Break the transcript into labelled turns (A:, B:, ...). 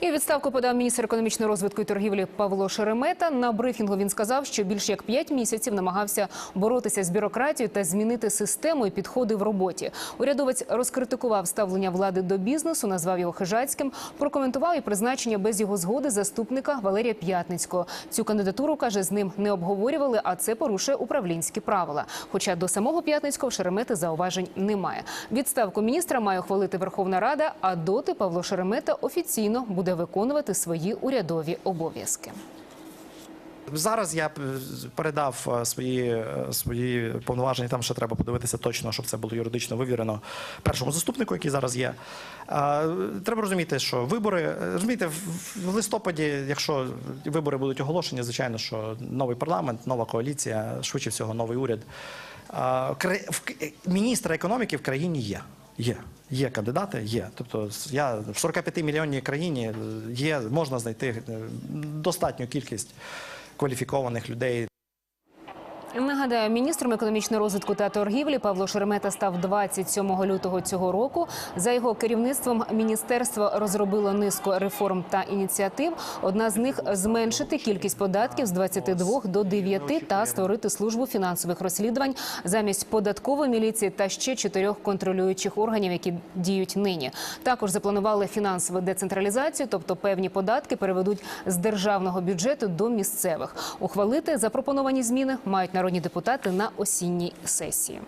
A: І відставку подав міністр економічного розвитку і торгівлі Павло Шеремета. На брифінгу він сказав, що більше як п'ять місяців намагався боротися з бюрократією та змінити систему і підходи в роботі. Урядовець розкритикував ставлення влади до бізнесу, назвав його хижацьким, прокоментував і призначення без його згоди заступника Валерія П'ятницького. Цю кандидатуру каже, з ним не обговорювали, а це порушує управлінські правила. Хоча до самого П'ятницького Шеремети зауважень немає. Відставку міністра має ухвалити Верховна Рада, а доти Павло Шеремета офіційно буде виконувати свої урядові обов'язки.
B: Зараз я е, передав е, свої, е, свої повноваження. Там ще треба подивитися точно, щоб це було юридично вивірено першому заступнику, який зараз є. Треба розуміти, що вибори розумієте, в- листопаді, якщо вибори будуть оголошені, звичайно, що новий парламент, нова коаліція, швидше всього, новий уряд. Міністра економіки в країні є. Є. Є кандидати, є. Тобто я в 45 мільйонній країні е, є, можна знайти е, достатню кількість кваліфікованих людей.
A: Нагадаю, міністром економічного розвитку та торгівлі Павло Шеремета став 27 лютого цього року. За його керівництвом міністерство розробило низку реформ та ініціатив. Одна з них зменшити кількість податків з 22 до 9 та створити службу фінансових розслідувань замість податкової міліції та ще чотирьох контролюючих органів, які діють нині. Також запланували фінансову децентралізацію, тобто певні податки переведуть з державного бюджету до місцевих. Ухвалити запропоновані зміни мають народні депутати на осінній сесії.